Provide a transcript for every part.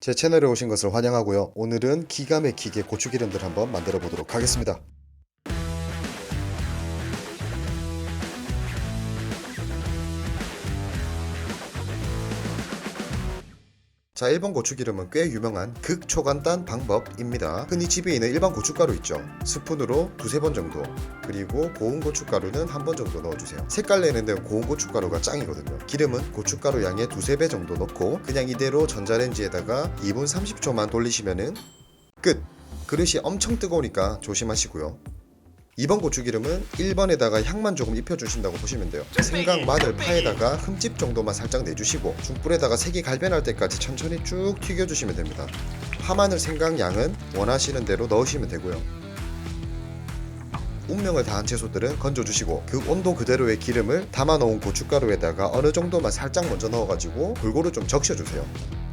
제 채널에 오신 것을 환영하고요. 오늘은 기가 막히게 고추기름들 한번 만들어 보도록 하겠습니다. 자, 일본 고추기름은 꽤 유명한 극초간단 방법입니다. 흔히 집에 있는 일반 고춧가루 있죠. 스푼으로 두세 번 정도. 그리고 고운 고춧가루는 한 번 정도 넣어주세요. 색깔 내는 데는 고운 고춧가루가 짱이거든요. 기름은 고춧가루 양의 두세 배 정도 넣고 그냥 이대로 전자레인지에다가 2분 30초만 돌리시면은 끝! 그릇이 엄청 뜨거우니까 조심하시고요. 2번 고추기름은 1번에다가 향만 조금 입혀주신다고 보시면 돼요. 생강, 마늘, 파에다가 흠집 정도만 살짝 내주시고 중불에다가 색이 갈변할 때까지 천천히 쭉 튀겨주시면 됩니다. 파, 마늘, 생강 양은 원하시는 대로 넣으시면 되고요. 운명을 다한 채소들은 건져주시고 그 온도 그대로의 기름을 담아놓은 고춧가루에다가 어느 정도만 살짝 먼저 넣어가지고 골고루 좀 적셔주세요.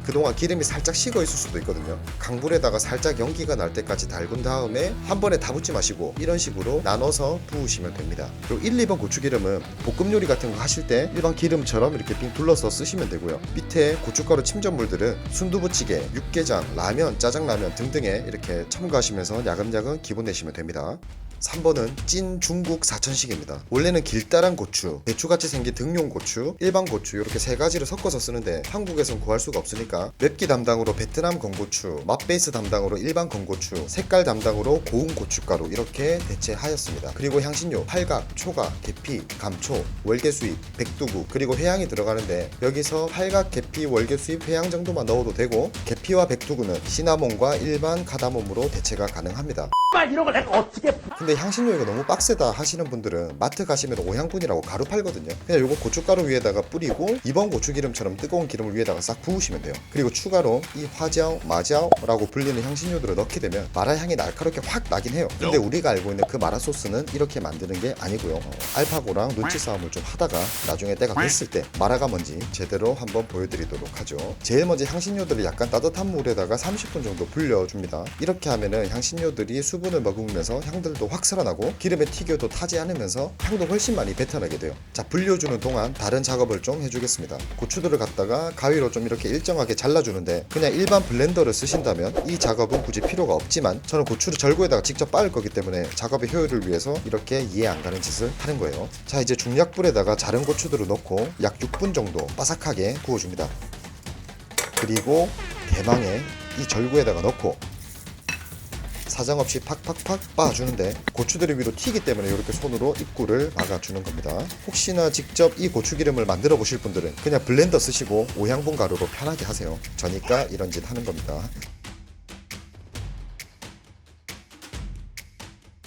그동안 기름이 살짝 식어 있을 수도 있거든요. 강불에다가 살짝 연기가 날 때까지 달군 다음에 한 번에 다 붓지 마시고 이런 식으로 나눠서 부으시면 됩니다. 그리고 1, 2번 고추기름은 볶음 요리 같은 거 하실 때 일반 기름처럼 이렇게 빙 둘러서 쓰시면 되고요. 밑에 고춧가루 침전물들은 순두부찌개, 육개장, 라면, 짜장라면 등등에 이렇게 첨가하시면서 야금야금 기본 내시면 됩니다. 3번은 찐 중국 사천식입니다. 원래는 길다란 고추, 배추같이 생긴 등용 고추, 일반 고추 이렇게 세 가지를 섞어서 쓰는데 한국에선 구할 수가 없으니까 맵기 담당으로 베트남 건고추, 맛 베이스 담당으로 일반 건고추, 색깔 담당으로 고운 고춧가루 이렇게 대체하였습니다. 그리고 향신료, 팔각, 초각, 계피, 감초, 월계수잎, 백두구 그리고 회향이 들어가는데 여기서 팔각, 계피, 월계수잎, 회향 정도만 넣어도 되고 계피와 백두구는 시나몬과 일반 카다몬으로 대체가 가능합니다. 말 이런 걸 내가 어떻게 근데 향신료 이거 너무 빡세다 하시는 분들은 마트 가시면 오향분이라고 가루 팔거든요. 그냥 요거 고춧가루 위에다가 뿌리고 이번 고추기름처럼 뜨거운 기름을 위에다가 싹 부으시면 돼요. 그리고 추가로 이 화椒, 마자오라고 불리는 향신료들을 넣게 되면 마라 향이 날카롭게 확 나긴 해요. 근데 우리가 알고 있는 그 마라 소스는 이렇게 만드는 게 아니고요. 어, 알파고랑 눈치 싸움을 좀 하다가 나중에 때가 됐을 때 마라가 뭔지 제대로 한번 보여드리도록 하죠. 제일 먼저 향신료들을 약간 따뜻한 물에다가 30분 정도 불려줍니다. 이렇게 하면은 향신료들이 수분을 머금으면서 향들도 확 살아나고 기름에 튀겨도 타지 않으면서 향도 훨씬 많이 뱉어나게 돼요. 자 불려주는 동안 다른 작업을 좀 해주겠습니다. 고추들을 갖다가 가위로 좀 이렇게 일정하게 잘라주는데 그냥 일반 블렌더를 쓰신다면 이 작업은 굳이 필요가 없지만 저는 고추를 절구에다가 직접 빻을 거기 때문에 작업의 효율을 위해서 이렇게 이해 안 가는 짓을 하는 거예요. 자 이제 중약불에다가 자른 고추들을 넣고 약 6분 정도 바삭하게 구워줍니다. 그리고 대망의 이 절구에다가 넣고 사정없이 팍팍팍 빻아주는데 고추들이 위로 튀기 때문에 이렇게 손으로 입구를 막아주는 겁니다. 혹시나 직접 이 고추기름을 만들어 보실 분들은 그냥 블렌더 쓰시고 오향분 가루로 편하게 하세요. 저니까 이런 짓 하는 겁니다.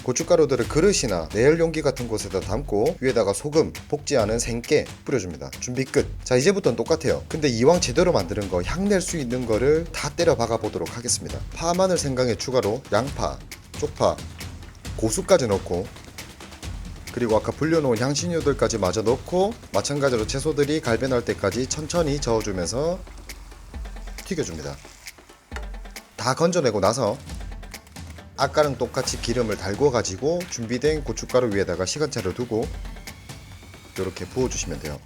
고춧가루들을 그릇이나 내열 용기 같은 곳에다 담고 위에다가 소금, 볶지 않은 생깨 뿌려줍니다. 준비 끝. 자 이제부터는 똑같아요. 근데 이왕 제대로 만드는 거 향 낼 수 있는 거를 다 때려 박아 보도록 하겠습니다. 파, 마늘, 생강에 추가로 양파, 쪽파, 고수까지 넣고 그리고 아까 불려놓은 향신료들까지 마저 넣고 마찬가지로 채소들이 갈변할 때까지 천천히 저어주면서 튀겨줍니다. 다 건져내고 나서 아까랑 똑같이 기름을 달궈 가지고 준비된 고춧가루 위에다가 시간차를 두고 이렇게 부어주시면 돼요.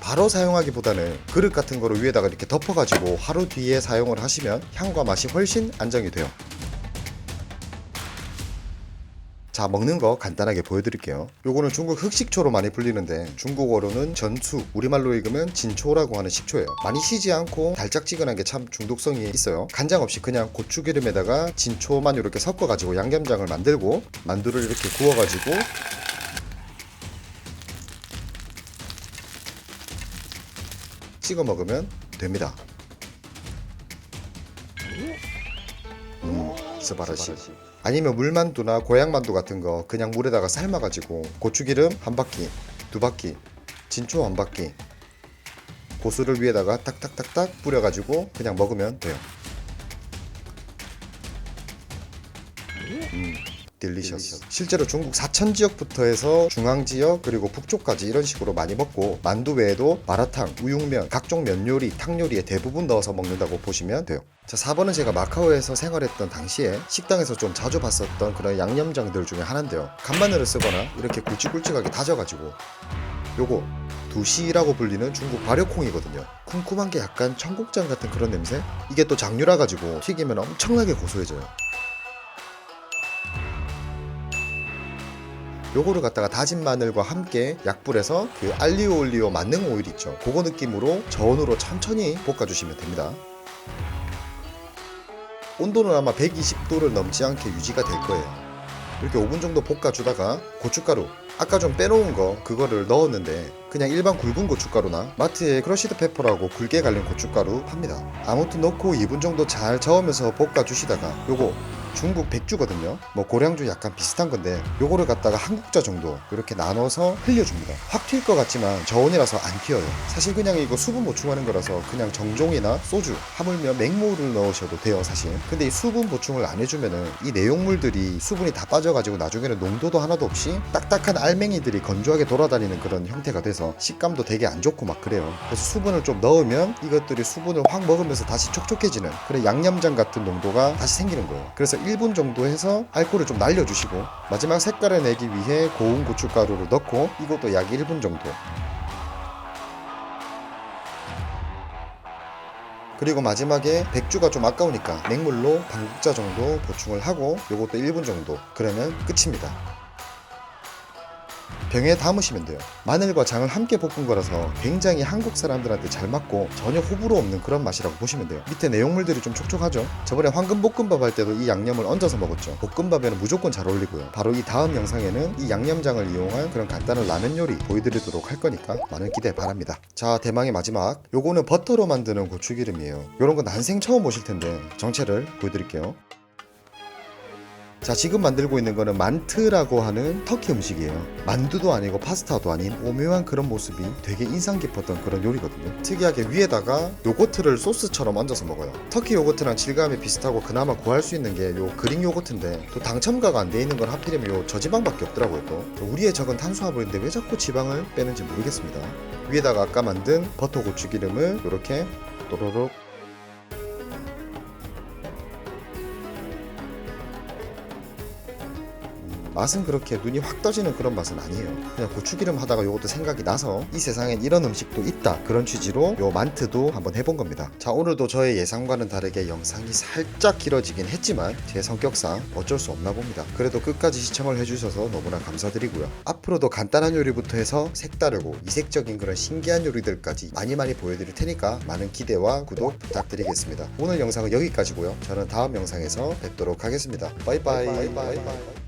바로 사용하기보다는 그릇 같은 거를 위에다가 이렇게 덮어가지고 하루 뒤에 사용을 하시면 향과 맛이 훨씬 안정이 돼요. 자 먹는 거 간단하게 보여드릴게요. 요거는 중국 흑식초로 많이 불리는데 중국어로는 전수 우리말로 읽으면 진초라고 하는 식초예요. 많이 시지 않고 달짝지근한 게 참 중독성이 있어요. 간장 없이 그냥 고추기름에다가 진초만 이렇게 섞어 가지고 양념장을 만들고 만두를 이렇게 구워 가지고 찍어 먹으면 됩니다 스바라시 아니면 물만두나 고향만두 같은 거 그냥 물에다가 삶아가지고 고추기름 한 바퀴, 두 바퀴, 진초 한 바퀴, 고수를 위에다가 딱딱딱딱 뿌려가지고 그냥 먹으면 돼요. 딜리셔스. 실제로 중국 사천 지역부터 해서 중앙 지역 그리고 북쪽까지 이런 식으로 많이 먹고 만두 외에도 마라탕, 우육면, 각종 면 요리, 탕 요리에 대부분 넣어서 먹는다고 보시면 돼요. 자, 4번은 제가 마카오에서 생활했던 당시에 식당에서 좀 자주 봤었던 그런 양념장들 중에 하나인데요. 간마늘을 쓰거나 이렇게 굵직굵직하게 다져가지고 요거 두시라고 불리는 중국 발효콩이거든요. 쿰쿰한 게 약간 청국장 같은 그런 냄새? 이게 또 장류라 가지고 튀기면 엄청나게 고소해져요. 요거를 갖다가 다진 마늘과 함께 약불에서 그 알리오 올리오 만능 오일 있죠. 그거 느낌으로 저온으로 천천히 볶아주시면 됩니다. 온도는 아마 120도를 넘지 않게 유지가 될 거예요. 이렇게 5분 정도 볶아주다가 고춧가루 아까 좀 빼놓은 거 그거를 넣었는데 그냥 일반 굵은 고춧가루나 마트에 크러쉬드 페퍼라고 굵게 갈린 고춧가루 팝니다. 아무튼 넣고 2분 정도 잘 저으면서 볶아주시다가 요거 중국 백주거든요. 뭐 고량주 약간 비슷한 건데 요거를 갖다가 한 국자 정도 이렇게 나눠서 흘려줍니다. 확 튈 것 같지만 저온이라서 안 튀어요. 사실 그냥 이거 수분 보충하는 거라서 그냥 정종이나 소주 하물며 맹물을 넣으셔도 돼요 사실. 근데 이 수분 보충을 안 해주면은 이 내용물들이 수분이 다 빠져가지고 나중에는 농도도 하나도 없이 딱딱한 알맹이들이 건조하게 돌아다니는 그런 형태가 돼서 식감도 되게 안 좋고 막 그래요. 그래서 수분을 좀 넣으면 이것들이 수분을 확 먹으면서 다시 촉촉해지는 그런 양념장 같은 농도가 다시 생기는 거예요. 그래서 1분 정도 해서 알코올을 좀 날려주시고 마지막 색깔을 내기 위해 고운 고춧가루를 넣고 이것도 약 1분 정도. 그리고 마지막에 백주가 좀 아까우니까 맹물로 반국자 정도 보충을 하고 요것도 1분 정도. 그러면 끝입니다 병에 담으시면 돼요. 마늘과 장을 함께 볶은 거라서 굉장히 한국 사람들한테 잘 맞고 전혀 호불호 없는 그런 맛이라고 보시면 돼요. 밑에 내용물들이 좀 촉촉하죠? 저번에 황금 볶음밥 할 때도 이 양념을 얹어서 먹었죠. 볶음밥에는 무조건 잘 어울리고요. 바로 이 다음 영상에는 이 양념장을 이용한 그런 간단한 라면 요리 보여드리도록 할 거니까 많은 기대 바랍니다. 자 대망의 마지막. 요거는 버터로 만드는 고추기름이에요. 요런 거 난생 처음 보실 텐데 정체를 보여드릴게요 자 지금 만들고 있는 거는 만트라고 하는 터키 음식이에요. 만두도 아니고 파스타도 아닌 오묘한 그런 모습이 되게 인상 깊었던 그런 요리거든요. 특이하게 위에다가 요거트를 소스처럼 얹어서 먹어요. 터키 요거트랑 질감이 비슷하고 그나마 구할 수 있는 게 요 그릭 요거트인데 또 당첨가가 안 돼 있는 건 하필이면 요 저지방밖에 없더라고요 또. 우리의 적은 탄수화물인데 왜 자꾸 지방을 빼는지 모르겠습니다. 위에다가 아까 만든 버터 고추기름을 이렇게 또로록 맛은 그렇게 눈이 확 떠지는 그런 맛은 아니에요. 그냥 고추기름 하다가 요것도 생각이 나서 이 세상엔 이런 음식도 있다. 그런 취지로 요 만트도 한번 해본 겁니다. 자, 오늘도 저의 예상과는 다르게 영상이 살짝 길어지긴 했지만 제 성격상 어쩔 수 없나 봅니다. 그래도 끝까지 시청을 해주셔서 너무나 감사드리고요. 앞으로도 간단한 요리부터 해서 색다르고 이색적인 그런 신기한 요리들까지 많이 많이 보여드릴 테니까 많은 기대와 구독 부탁드리겠습니다. 오늘 영상은 여기까지고요. 저는 다음 영상에서 뵙도록 하겠습니다. 바이바이. 바이바이.